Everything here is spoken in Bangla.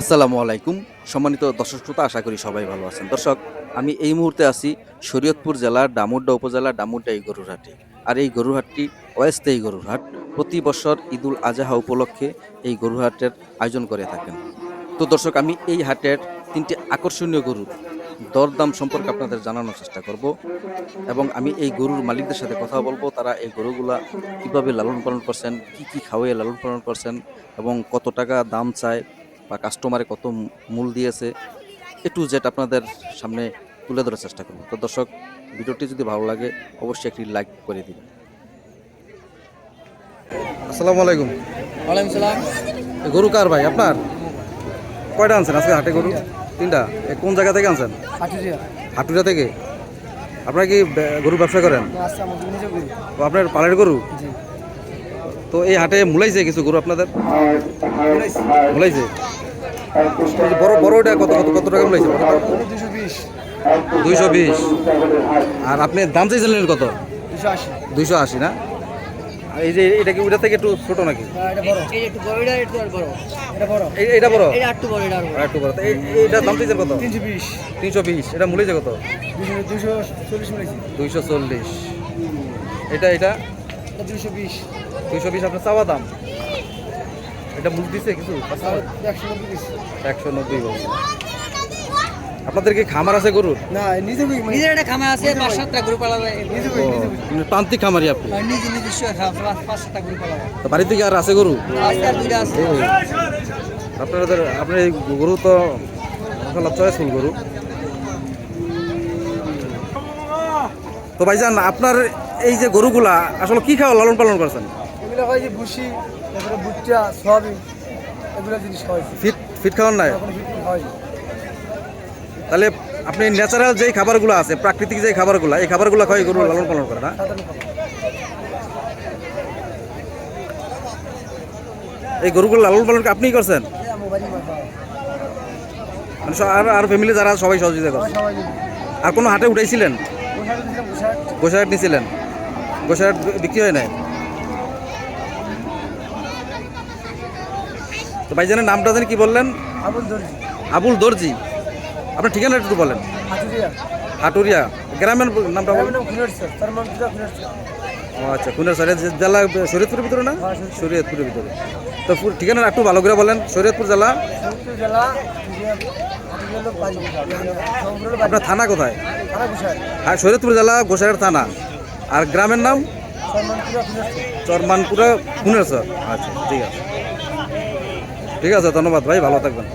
আসসালামু আলাইকুম। সম্মানিত দর্শক শ্রোতা, আশা করি সবাই ভালো আছেন। দর্শক, আমি এই মুহূর্তে আছি শরীয়তপুর জেলার ডামুড্ডা উপজেলার ডামুড্ডা এই গরুর হাটে। আর এই গরুর হাটটি অস্থায়ী গরুর হাট। প্রতি বছর ঈদুল আজহা উপলক্ষে এই গরুর হাটের আয়োজন করে থাকেন। তো দর্শক, আমি এই হাটের তিনটি আকর্ষণীয় গরুর দরদাম সম্পর্কে আপনাদের জানানোর চেষ্টা করব এবং আমি এই গরুর মালিকদের সাথে কথা বলব। তারা এই গরুগুলা কীভাবে লালন পালন করছেন, কি কি খাওয়াইয়ে লালন পালন করছেন এবং কত টাকা দাম চায় বা কাস্টমারে কত মূল দিয়েছে এ টু জেড আপনাদের সামনে তুলে ধরার চেষ্টা করব। তো দর্শক ভিডিওটি যদি ভালো লাগে অবশ্যই একটি লাইক করে দিবেন। আসসালামু আলাইকুম। ওয়ালাইকুম সালাম। গরু কার ভাই? আপনার? কয়টা আনছেন? আজকে হাটে গরু? তিনটা? কোন জায়গা থেকে আনছেন? হাটুরা থেকে? আপনারা কি গরুর ব্যবসা করেন? আচ্ছা আপনার পালের গরু? তো এই হাটে মূলাইছে কিছু গরু আপনাদের? মূলাইছে? বড় বড়টা কত কত কত টাকা মূলাইছে? দুইশো বিশ। আর আপনি দাম চাইছিলেন কত? দুইশো আশি না? এই যে এটা কি ওটা থেকে একটু ছোট নাকি? এটা বড়? এই একটু বড়। এটা দাম চাইছেন কত? তিনশো বিশ। তিনশো বিশ এটা মূলাইছে কত? দুইশো চল্লিশ এটা এটা? দুশো বিশ। দুইশো বিশ আপনার চাওয়া দাম? এটা মূল দিছে কিছু? একশো নব্বই একশো নব্বই বলছে। আপনাদের কি খামার আছে গরুর? না নিজে করি নিজের একটা খামা আছে পাঁচ সাতটা করি মানে প্রান্তিক খামারি আপনি? নিজে নিজস্ব পাঁচ সাতটা আলাদা তো বাড়িতে কি আর আছে গরু? আছে আপনাদের আপনার এই গরু তো মাসাল্লাহ চয়েসফুল গরু। তো ভাইজান আপনার এই যে গরুগুলা আসলে কি খাওয়া লালন পালন করছেন? এগুলো হয় যে ভুসি তারপরে ভুট্টা সয়াবিন এগুলো জিনিস হয়। ফিট ফিট খাওয়ান নাই? এখন হয় তাহলে আপনি ন্যাচারাল যেই খাবারগুলো আছে প্রাকৃতিক যেই খাবারগুলো এই খাবারগুলো খাওয়াই গরু লালন পালন করে না? এই গরুগুলো লালন পালন কি আপনিই করছেন? মোবাইল মানে আর আর ফ্যামিলি যারা সবাই সহযোগিতা করছে। আর কোনো হাটে উঠাইছিলেন? গোসাহাট নিয়েছিলেন গোসাহাট বিক্রি হয় নাই? তো ভাইজানের নামটা জানি কি বললেন? আবুল দর্জি। আবুল দর্জি। আপনার ঠিকানা একটু বলেন। হাটুরিয়া। গ্রামের নামটা বলেন। স্যার। স্যার। ও আচ্ছা কুনার সাইড জেলা শরীয়তপুরের ভিতরে না? হ্যাঁ, শরীয়তপুরের ভিতরে। তো ঠিকানা একটু ভালো করে বলেন। শরীয়তপুর জেলা? আপনার থানা কোথায়? হ্যাঁ শরীয়তপুর জেলা গোসাইয়ের থানা। আর গ্রামের নাম? চরমানপুরা খুনের স্যার। আচ্ছা ঠিক আছে। ঠিক আছে ধন্যবাদ ভাই ভালো থাকবেন।